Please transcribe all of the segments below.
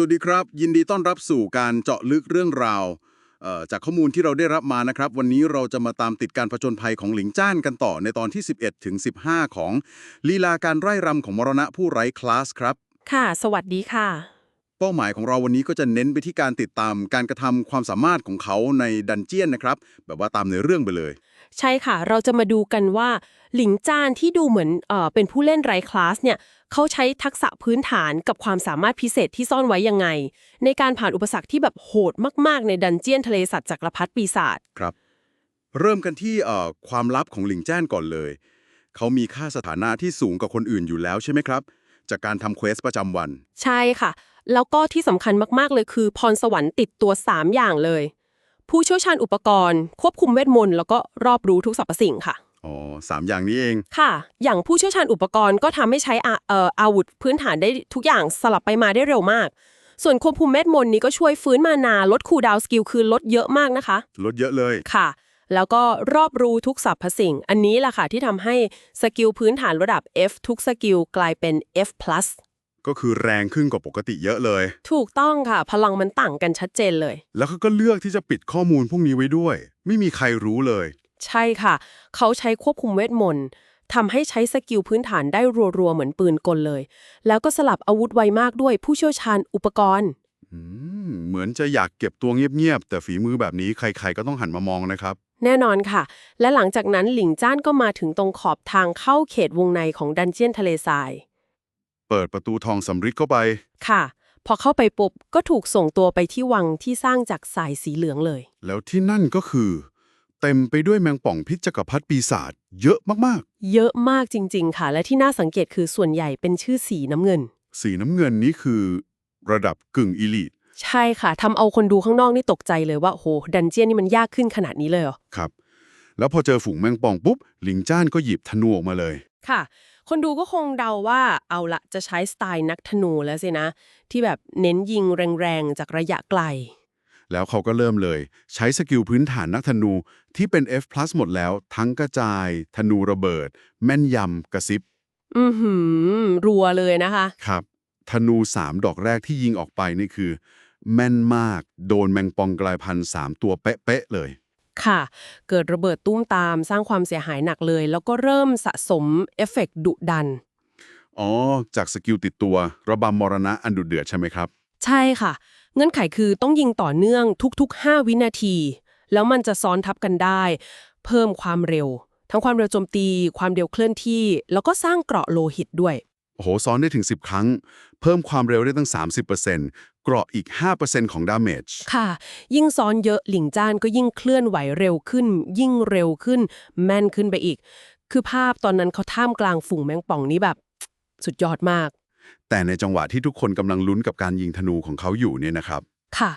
สวัสดีครับ ยินดีต้อนรับสู่การเจาะลึกเรื่องราวเอ่อจากข้อมูลที่เราได้รับมานะครับ วันนี้เราจะมาตามติดการผจญภัยของหลิงจ้านกันต่อในตอนที่ 11ถึง15 ของลีลาการไร่รำของมรณะผู้ไร้คลาสครับ ค่ะ สวัสดีค่ะ เป้าหมายของเราวันนี้ก็จะเน้นไปที่การติดตามการกระทำความสามารถของเขาในดันเจียนนะครับ แบบว่าตามในอเรื่องไปเลย ใช่ค่ะ เราจะมาดูกันว่าหลิงจานที่ดูเหมือนเอ่อเป็นผู้เล่นไร้คลาสเนี่ย เขาใช้ทักษะพื้นฐานกับความสามารถพิเศษที่ซ่อนไว้ยังไง ในการผ่านอุปสรรคที่แบบโหดมากๆ ในดันเจียนทะเลสัตว์จักรพรรดิปีศาจครับ เริ่มกันที่เอ่อความลับของหลิงแจ้นก่อนเลย เขามีค่าสถานะที่สูงกว่าคนอื่นอยู่แล้วใช่ไหมครับ จากการทำเควสประจำวัน ใช่ค่ะ แล้วก็ที่สำคัญมากๆเลยคือ พรสวรรค์ติดตัว 3 อย่างเลย ผู้เชี่ยวชาญอุปกรณ์ ควบคุมเวทมนต์แล้วก็รอบรู้ทุกสรรพสิ่งค่ะ อ๋อสามอย่างนี้เอง ค่ะ อย่างผู้เชี่ยวชาญอุปกรณ์ก็ทำให้ใช้อาเอ่ออาวุธพื้นฐานได้ทุกอย่างสลับไปมาได้เร็วมาก ส่วนควบคุมเม็ดมนต์นี้ก็ช่วยฟื้นมานาลดคูลดาวน์สกิลคือลดเยอะมากนะคะ ลดเยอะเลย ค่ะ แล้วก็รอบรู้ทุกสรรพสิ่ง อันนี้แหละค่ะที่ทำให้สกิลพื้นฐานระดับ F ทุกสกิลกลายเป็น F+ ก็คือแรงขึ้นกว่าปกติเยอะเลย ถูกต้องค่ะ พลังมันต่างกันชัดเจนเลย แล้วเขาก็เลือกที่จะปิดข้อมูลพวกนี้ไว้ด้วย ไม่มีใครรู้เลย ใช่ค่ะ เขาใช้ควบคุมเวทมนต์ทำให้ใช้สกิลพื้นฐานได้รัวๆ เหมือนปืนกลเลย แล้วก็สลับอาวุธไวมากด้วยผู้เชี่ยวชาญอุปกรณ์อืมเหมือนจะอยากเก็บตัวเงียบๆ แต่ฝีมือแบบนี้ใครๆก็ต้องหันมามองนะครับ แน่นอนค่ะ และหลังจากนั้นหลิงจ้านก็มาถึงตรงขอบทางเข้าเขตวงในของดันเจียนทะเลทราย เปิดประตูทองสำริดเข้าไป ค่ะ พอเข้าไปปุ๊บก็ถูกส่งตัวไปที่วังที่สร้างจากสายสีเหลืองเลย แล้วที่นั่นก็คือ เต็มไปด้วยแมงป่องพิษจักรพรรดิปีศาจเยอะมากเยอะมากจริง ๆ ค่ะ และที่น่าสังเกตคือส่วนใหญ่เป็นชื่อสีน้ำเงิน ๆ สีน้ำเงินนี้คือ ระดับกึ่งอีลิทใช่ค่ะทำเอาคนดูข้างนอกนี่ตกใจเลยว่าโหดันเจียนนี่มันยากขึ้นขนาดนี้เลยเหรอ ครับ แล้วพอเจอฝูงแมงป่องปุ๊บ หลิงจ้านก็หยิบธนูออกมาเลย ค่ะ คนดูก็คงเดาว่าเอาละจะใช้สไตล์นักธนูแล้วสินะ ที่แบบเน้นยิงแรงๆ จากระยะไกล แล้วเขาก็เริ่มเลย ใช้สกิลพื้นฐานนักธนูที่เป็น F+ หมดแล้ว ทั้งกระจาย ธนูระเบิด แม่นยำกระซิบ อือหือ รัวเลยนะคะ ครับ ธนู3ดอกแรกที่ยิงออกไปนี่คือ แม่นมากโดนแมงปองกลายพันธุ์3ตัวเป๊ะๆเลยค่ะ เกิดระเบิดตุ้มตามสร้างความเสียหายหนักเลย แล้วก็เริ่มสะสมเอฟเฟกต์ดุดัน อ๋อ จากสกิลติดตัว ระบำมรณะอันดุเดือดใช่ไหมครับ ใช่ค่ะ เงื่อนไขคือต้องยิงต่อเนื่องทุก ๆ 5 วินาที แล้วมันจะซ้อนทับกันได้ เพิ่มความเร็ว ทั้งความเร็วโจมตี ความเร็วเคลื่อนที่ แล้วก็สร้างเกราะโลหิตด้วย โอ้โห ซ้อนได้ถึง 10 ครั้ง เพิ่มความเร็วได้ตั้ง 30%เกราะอีก 5%ของดาเมจ ค่ะ ยิ่งซ้อนเยอะหลิงจ้านก็ยิ่งเคลื่อนไหวเร็วขึ้น ยิ่งเร็วขึ้น แม่นขึ้นไปอีก คือภาพตอนนั้นเขาท่ามกลางฝูงแมงป่องนี้แบบ สุดยอดมาก แต่ในจังหวะที่ทุกคนกำลังลุ้นกับการยิงธนูของเขาอยู่เนี่ยนะครับ ค่ะ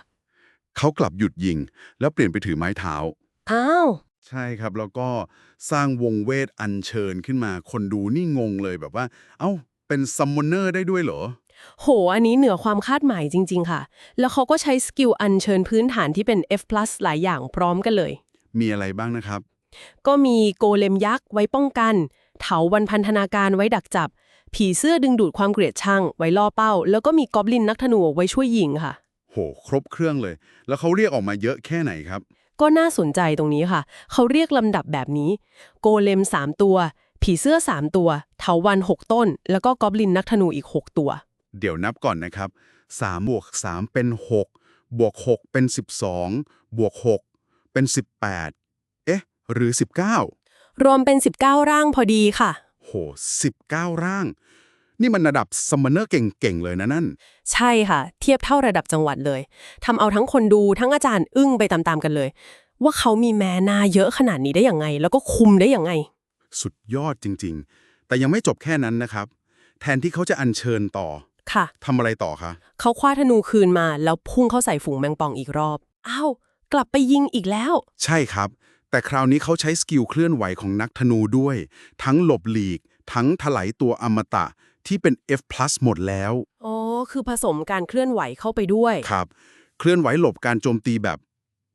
เขากลับหยุดยิง แล้วเปลี่ยนไปถือไม้เท้า อ้าว ใช่ครับ แล้วก็สร้างวงเวทอัญเชิญขึ้นมา คนดูนี่งงเลยแบบว่า เอ้า เป็นซัมมอนเนอร์ได้ด้วยเหรอ โห อันนี้เหนือความคาดหมายจริง ๆ ค่ะ แล้วเขาก็ใช้สกิลอัญเชิญพื้นฐานที่เป็น F+ หลายอย่างพร้อมกันเลย มีอะไรบ้างนะครับ ก็มีโกเลมยักษ์ไว้ป้องกัน เถาวันพันธนาการไว้ดักจับ ผีเสื้อดึงดูดความเกลียดชังไว้ล่อเป้า แล้วก็มีกอบลินนักธนูไว้ช่วยยิงค่ะ โห ครบเครื่องเลย แล้วเขาเรียกออกมาเยอะแค่ไหนครับ ก็น่าสนใจตรงนี้ค่ะ เขาเรียกลำดับแบบนี้ โกเลม 3 ตัว ผีเสื้อ 3 ตัว เถาวัน 6 ต้น แล้วก็กอบลินนักธนูอีก 6 ตัว เดี๋ยวนับก่อนนะครับ3บวก3เป็น 6 บวก 6 เป็น 12 บวก 6 เป็น 18 เอ๊ะ หรือ 19 รวมเป็น 19 ร่างพอดีค่ะ โห 19 ร่าง นี่มันระดับซัมมอนเนอร์เก่งๆ เลยนะนั่น ใช่ค่ะ เทียบเท่าระดับจังหวัดเลยทำเอาทั้งคนดูทั้งอาจารย์อึ้งไปตามๆกันเลย ว่าเขามีแมนาเยอะขนาดนี้ได้อย่างไง แล้วก็คุมได้อย่างไง สุดยอดจริงๆ แต่ยังไม่จบแค่นั้นนะครับ แทนที่เขาจะอัญเชิญต่อค่ะทำอะไรต่อคะเขาคว้าธนูคืนมาแล้วพุ่งเข้าใส่ฝูงแมงป่องอีกรอบอ้าวกลับไปยิงอีกแล้ว ใช่ครับ แต่คราวนี้เขาใช้สกิลเคลื่อนไหวของนักธนูด้วย ทั้งหลบหลีก ทั้งถลายตัวอมตะที่เป็น F+ หมดแล้วอ๋อคือผสมการเคลื่อนไหวเข้าไปด้วยครับ เคลื่อนไหวหลบการโจมตีแบบ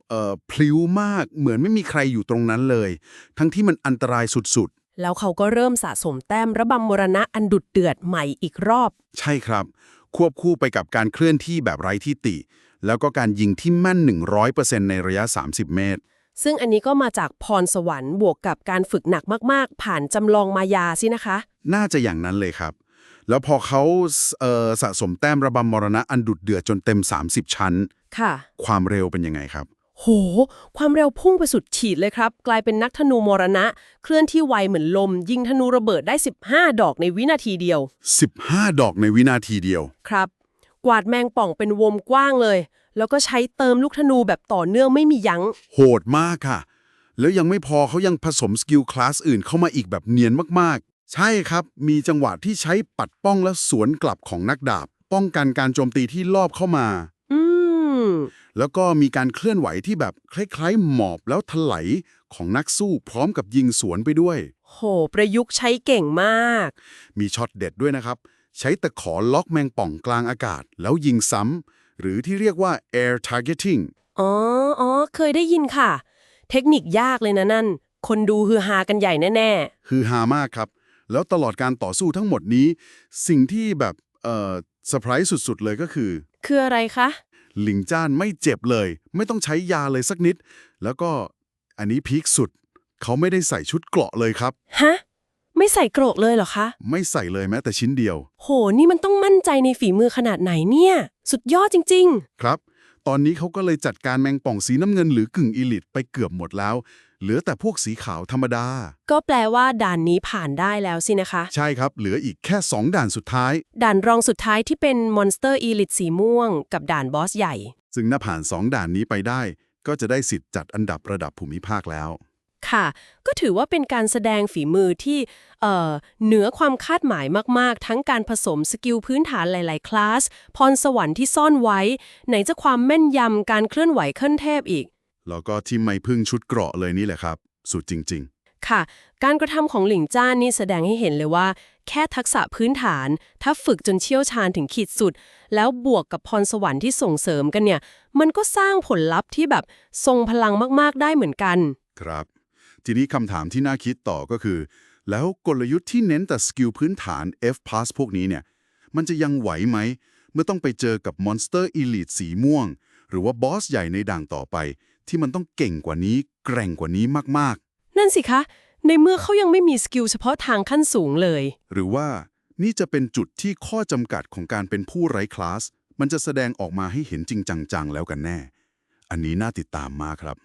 เอ่อพลิ้วมากเหมือนไม่มีใครอยู่ตรงนั้นเลย ทั้งที่มันอันตรายสุดแล้วเขาก็เริ่มสะสมแต้มระบำมรณะอันดุดเดือดใหม่อีกรอบๆใช่ครับ ควบคู่ไปกับการเคลื่อนที่แบบไร้ที่ติ แล้วก็การยิงที่แม่น 100%ในระยะ 30 เมตร ซึ่งอันนี้ก็มาจากพรสวรรค์บวกกับการฝึกหนักมาก ๆ ผ่านจำลองมายาสินะคะ น่าจะอย่างนั้นเลยครับ แล้วพอเขาเอ่อสะสมแต้มระบำมรณะอันดุดเดือดจนเต็ม 30 ชั้น ค่ะ ความเร็วเป็นยังไงครับ โห ความเร็วพุ่งไปสุดขีดเลยครับ กลายเป็นนักธนูมรณะ เคลื่อนที่ไวเหมือนลม ยิงธนูระเบิดได้ 15 ดอกในวินาทีเดียว 15 ดอกในวินาทีเดียว ครับ กวาดแมงป่องเป็นวงกว้างเลย แล้วก็ใช้เติมลูกธนูแบบต่อเนื่องไม่มียัง้ง โหดมากค่ะ แล้วยังไม่พอเขายังผสมสกิลคลาสอื่นเข้ามาอีกแบบเนียนมากๆ ใช่ครับ มีจังหวะที่ใช้ปัดป้องและสวนกลับของนักดาบ ป้องกันการโจมตีที่ลอบเข้ามา อืม แล้วก็มีการเคลื่อนไหวที่แบบคล้ายๆ หมอบแล้วถลายของนักสู้พร้อมกับยิงสวนไปด้วย โห ประยุกต์ใช้เก่งมาก มีช็อตเด็ดด้วยนะครับ ใช้ตะขอล็อกแมงป่องกลางอากาศ แล้วยิงซ้ำ หรือที่เรียกว่า air targeting อ๋ออ๋อเคยได้ยินค่ะ เทคนิคยากเลยนะนั่น คนดูฮือฮากันใหญ่แน่คือฮามากครับ แล้วตลอดการต่อสู้ทั้งหมดนี้ สิ่งที่แบบเอ่อเซอร์ไพรส์สุดๆ เลยก็คือๆคืออะไรคะหลิงจ้านไม่เจ็บเลย ไม่ต้องใช้ยาเลยสักนิด แล้วก็อันนี้พีคสุด เขาไม่ได้ใส่ชุดเกราะเลยครับ ฮะ ไม่ใส่โกรกเลยเหรอคะ ไม่ใส่เลยแม้แต่ชิ้นเดียว โห นี่มันต้องมั่นใจในฝีมือขนาดไหนเนี่ย สุดยอดจริง ครับ ตอนนี้เขาก็เลยจัดการแมงป่องสีน้ำเงินหรือกึ่งอีลิตไปเกือบหมดแล้ว เหลือแต่พวกสีขาวธรรมดา ๆ ก็แปลว่าด่านนี้ผ่านได้แล้วสินะคะ ใช่ครับ เหลืออีกแค่ 2 ด่านสุดท้าย ด่านรองสุดท้ายที่เป็นมอนสเตอร์อีลิตสีม่วง กับด่านบอสใหญ่ ซึ่งถ้าผ่าน 2 ด่านนี้ไปได้ ก็จะได้สิทธิ์จัดอันดับระดับภูมิภาคแล้ว ค่ะ ก็ถือว่าเป็นการแสดงฝีมือที่เอ่อเหนือความคาดหมายมาก ๆ ทั้งการผสมสกิลพื้นฐานหลาย ๆ คลาส พรสวรรค์ที่ซ่อนไว้ ไหนจะความแม่นยำการเคลื่อนไหวขั้นเทพอีก แล้วก็ที่ไม่พึ่งชุดเกราะเลยนี่แหละครับ สุดจริงค่ะการกระทำของหลิงจ้านนี่แสดงให้เห็นเลยว่า แค่ทักษะพื้นฐาน ถ้าฝึกจนเชี่ยวชาญถึงขีดสุด แล้วบวกกับพรสวรรค์ที่ส่งเสริมกันเนี่ย มันก็สร้างผลลัพธ์ที่แบบทรงพลังมาก ๆ ได้เหมือนกันๆครับ ทีนี้คำถามที่น่าคิดต่อก็คือ แล้วกลยุทธ์ที่เน้นแต่สกิลพื้นฐาน F-Pass พวกนี้เนี่ย มันจะยังไหวไหม เมื่อต้องไปเจอกับมอนสเตอร์อีลิทสีม่วง หรือว่าบอสใหญ่ในด่างต่อไป ที่มันต้องเก่งกว่านี้ แกร่งกว่านี้มากนั่นสิคะ ในเมื่อเขายังไม่มีสกิลเฉพาะทางขั้นสูงเลยๆหรือว่านี่จะเป็นจุดที่ข้อจำกัดของการเป็นผู้ไร้คลาส มันจะแสดงออกมาให้เห็นจริงจังๆแล้วกันแน่ อันนี้น่าติดตามมากครับ